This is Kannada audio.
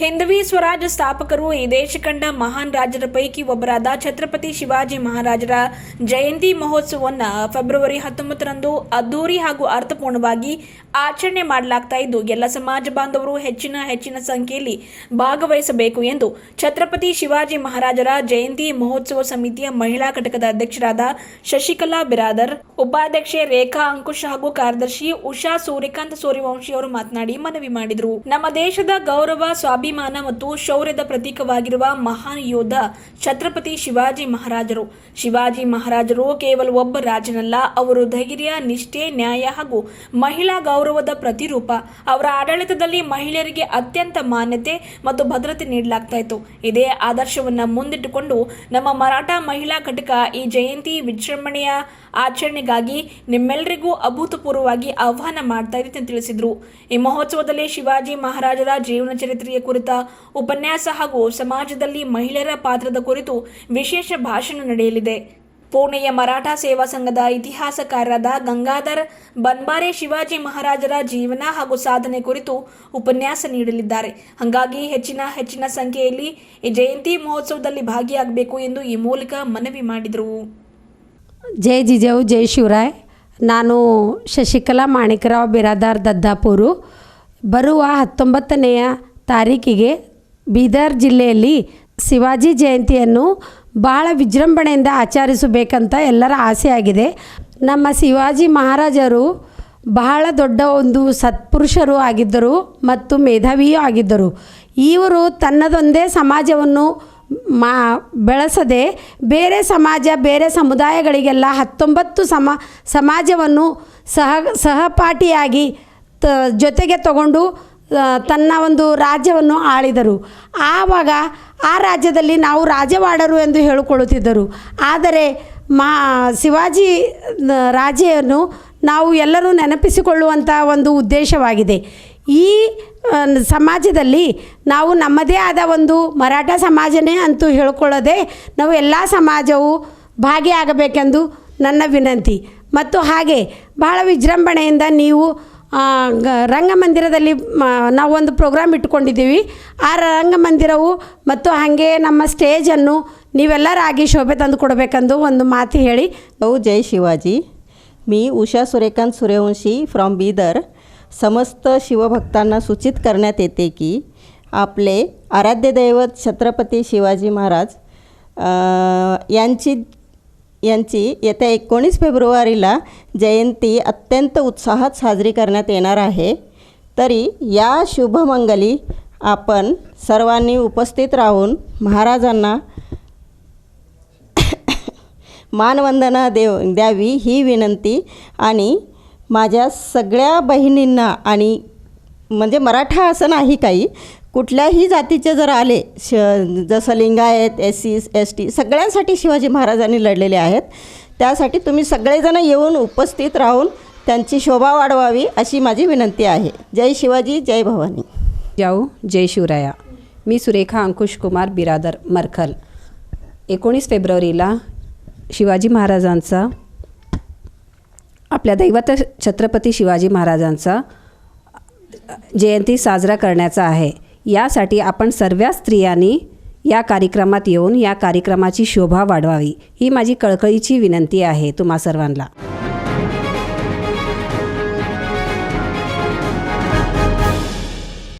ಹಿಂದವಿ ಸ್ವರಾಜ್ ಸ್ಥಾಪಕರು ಈ ದೇಶ ಕಂಡ ಮಹಾನ್ ರಾಜರ ಪೈಕಿ ಒಬ್ಬರಾದ ಛತ್ರಪತಿ ಶಿವಾಜಿ ಮಹಾರಾಜರ ಜಯಂತಿ ಮಹೋತ್ಸವವನ್ನು ಫೆಬ್ರವರಿ ಹತ್ತೊಂಬತ್ತರಂದು ಅದ್ದೂರಿ ಹಾಗೂ ಅರ್ಥಪೂರ್ಣವಾಗಿ ಆಚರಣೆ ಮಾಡಲಾಗ್ತಾ ಇದ್ದು, ಎಲ್ಲ ಸಮಾಜ ಬಾಂಧವರು ಹೆಚ್ಚಿನ ಹೆಚ್ಚಿನ ಸಂಖ್ಯೆಯಲ್ಲಿ ಭಾಗವಹಿಸಬೇಕು ಎಂದು ಛತ್ರಪತಿ ಶಿವಾಜಿ ಮಹಾರಾಜರ ಜಯಂತಿ ಮಹೋತ್ಸವ ಸಮಿತಿಯ ಮಹಿಳಾ ಘಟಕದ ಅಧ್ಯಕ್ಷರಾದ ಶಶಿಕಲಾ ಬಿರಾದರ್, ಉಪಾಧ್ಯಕ್ಷೆ ರೇಖಾ ಅಂಕುಶ್ ಹಾಗೂ ಕಾರ್ಯದರ್ಶಿ ಉಷಾ ಸೂರ್ಯಕಾಂತ್ ಸೂರ್ಯವಂಶಿ ಅವರು ಮಾತನಾಡಿ ಮನವಿ ಮಾಡಿದರು. ನಮ್ಮ ದೇಶದ ಗೌರವ ಸ್ವಾಭಿಮಾನ ಮತ್ತು ಶೌರ್ಯದ ಪ್ರತೀಕವಾಗಿರುವ ಮಹಾನ್ ಯೋಧ ಛತ್ರಪತಿ ಶಿವಾಜಿ ಮಹಾರಾಜರು. ಶಿವಾಜಿ ಮಹಾರಾಜರು ಕೇವಲ ಒಬ್ಬ ರಾಜನಲ್ಲ, ಅವರು ಧೈರ್ಯ, ನಿಷ್ಠೆ, ನ್ಯಾಯ ಹಾಗೂ ಮಹಿಳಾ ಗೌರವದ ಪ್ರತಿರೂಪ. ಅವರ ಆಡಳಿತದಲ್ಲಿ ಮಹಿಳೆಯರಿಗೆ ಅತ್ಯಂತ ಮಾನ್ಯತೆ ಮತ್ತು ಭದ್ರತೆ ನೀಡಲಾಗ್ತಾ ಇತ್ತು. ಇದೇ ಆದರ್ಶವನ್ನ ಮುಂದಿಟ್ಟುಕೊಂಡು ನಮ್ಮ ಮರಾಠ ಮಹಿಳಾ ಘಟಕ ಈ ಜಯಂತಿ ವಿಜೃಂಭಣೆಯ ಆಚರಣೆಗಾಗಿ ನಿಮ್ಮೆಲ್ಲರಿಗೂ ಅಭೂತಪೂರ್ವವಾಗಿ ಆಹ್ವಾನ ಮಾಡ್ತಾ ಇದೆ ಅಂತ ತಿಳಿಸಿದರು. ಈ ಮಹೋತ್ಸವದಲ್ಲಿ ಶಿವಾಜಿ ಮಹಾರಾಜರ ಜೀವನ ಚರಿತ್ರೆಯ ಕುರಿತ ಉಪನ್ಯಾಸ ಹಾಗೂ ಸಮಾಜದಲ್ಲಿ ಮಹಿಳೆಯರ ಪಾತ್ರದ ಕುರಿತು ವಿಶೇಷ ಭಾಷಣ ನಡೆಯಲಿದೆ. ಪುಣೆಯ ಮರಾಠ ಸೇವಾ ಸಂಘದ ಇತಿಹಾಸಕಾರರಾದ ಗಂಗಾಧರ್ ಬನ್ಬಾರೆ ಶಿವಾಜಿ ಮಹಾರಾಜರ ಜೀವನ ಹಾಗೂ ಸಾಧನೆ ಕುರಿತು ಉಪನ್ಯಾಸ ನೀಡಲಿದ್ದಾರೆ. ಹಾಗಾಗಿ ಹೆಚ್ಚಿನ ಹೆಚ್ಚಿನ ಸಂಖ್ಯೆಯಲ್ಲಿ ಈ ಜಯಂತಿ ಮಹೋತ್ಸವದಲ್ಲಿ ಭಾಗಿಯಾಗಬೇಕು ಎಂದು ಈ ಮೂಲಕ ಮನವಿ ಮಾಡಿದರು. ಜೈ ಜಿಜೌ, ಜೈ ಶಿವರಾಯ್. ನಾನು ಶಶಿಕಲಾ ಮಾಣಿಕರಾವ್, ಬಿರಾದಾರ್ ದದ್ದಾಪುರು. ಬರುವ ಹತ್ತೊಂಬತ್ತನೆಯ ತಾರೀಕಿಗೆ ಬೀದರ್ ಜಿಲ್ಲೆಯಲ್ಲಿ ಶಿವಾಜಿ ಜಯಂತಿಯನ್ನು ಭಾಳ ವಿಜೃಂಭಣೆಯಿಂದ ಆಚರಿಸಬೇಕಂತ ಎಲ್ಲರ ಆಸೆಯಾಗಿದೆ. ನಮ್ಮ ಶಿವಾಜಿ ಮಹಾರಾಜರು ಬಹಳ ದೊಡ್ಡ ಒಂದು ಸತ್ಪುರುಷರು ಆಗಿದ್ದರು ಮತ್ತು ಮೇಧಾವಿಯೂ ಆಗಿದ್ದರು. ಇವರು ತನ್ನದೊಂದೇ ಸಮಾಜವನ್ನು ಮಾ, ಬೆಳೆಸದೆ ಬೇರೆ ಸಮಾಜ, ಬೇರೆ ಸಮುದಾಯಗಳಿಗೆಲ್ಲ ಹತ್ತೊಂಬತ್ತು ಸಮ, ಸಮಾಜವನ್ನು ಸಹ, ಸಹಪಾಠಿಯಾಗಿ ತ, ಜೊತೆಗೆ ತಗೊಂಡು ತನ್ನ ಒಂದು ರಾಜ್ಯವನ್ನು ಆಳಿದರು. ಆವಾಗ ಆ ರಾಜ್ಯದಲ್ಲಿ ನಾವು ರಾಜವಾಡರು ಎಂದು ಹೇಳಿಕೊಳ್ಳುತ್ತಿದ್ದರು ಆದರೆ ಮಾ, ಶಿವಾಜಿ ರಾಜೆಯನ್ನು ನಾವು ಎಲ್ಲರೂ ನೆನಪಿಸಿಕೊಳ್ಳುವಂಥ ಒಂದು ಉದ್ದೇಶವಾಗಿದೆ. ಈ ಸಮಾಜದಲ್ಲಿ ನಾವು ನಮ್ಮದೇ ಆದ ಒಂದು ಮರಾಠ ಸಮಾಜನೇ ಅಂತೂ ಹೇಳ್ಕೊಳ್ಳದೆ ನಾವು ಎಲ್ಲ ಸಮಾಜವು ಭಾಗಿಯಾಗಬೇಕೆಂದು ನನ್ನ ವಿನಂತಿ. ಮತ್ತು ಹಾಗೆ ಬಹಳ ವಿಜೃಂಭಣೆಯಿಂದ ನೀವು ರಂಗಮಂದಿರದಲ್ಲಿ ಮ ನಾವೊಂದು ಪ್ರೋಗ್ರಾಮ್ ಇಟ್ಕೊಂಡಿದ್ದೀವಿ ಆ ರಂಗಮಂದಿರವು ಮತ್ತು ಹಾಗೆ ನಮ್ಮ ಸ್ಟೇಜನ್ನು ನೀವೆಲ್ಲರಾಗಿ ಶೋಭೆ ತಂದು ಕೊಡಬೇಕೆಂದು ಒಂದು ಮಾತು ಹೇಳಿ हो जय शिवाजी मी उषा सूर्यकांत सूर्यवंशी फ्रॉम बिदर समस्त शिवभक्तांना सूचित करण्यात येते की आपले आराध्य दैवत छत्रपती शिवाजी महाराज अ, यांची यांची येत्या एकोणीस फेब्रुवारीला जयंती अत्यंत उत्साहात साजरी करण्यात येणार आहे. तरी या शुभमंगली आपण सर्वांनी उपस्थित राहून महाराजांना मानवंदना देव द्यावी ही विनंती आणि माझ्या सगळ्या बहिणींना आणि म्हणजे मराठा असं नाही काही कुठल्याही जातीचे जर आले श जसं Lingayat S C S T सगळ्यांसाठी शिवाजी महाराजांनी लढलेले आहेत. त्यासाठी तुम्ही सगळेजण येऊन उपस्थित राहून त्यांची शोभा वाढवावी अशी माझी विनंती आहे. जय शिवाजी जय भवानी. जाऊ जय शिवराया. मी सुरेखा अंकुश कुमार बिरादर मरखल. एकोणीस फेब्रुवारीला शिवाजी महाराजांचा आपल्या दैवत छत्रपती शिवाजी महाराजांचा जयंती साजरा करण्याचा आहे. यासाठी आपण सर्व स्त्रियांनी या कार्यक्रमात येऊन या कार्यक्रमाची शोभा वाढवावी. ही माझी कळकळीची विनंती आहे तुम्हा सर्वांना.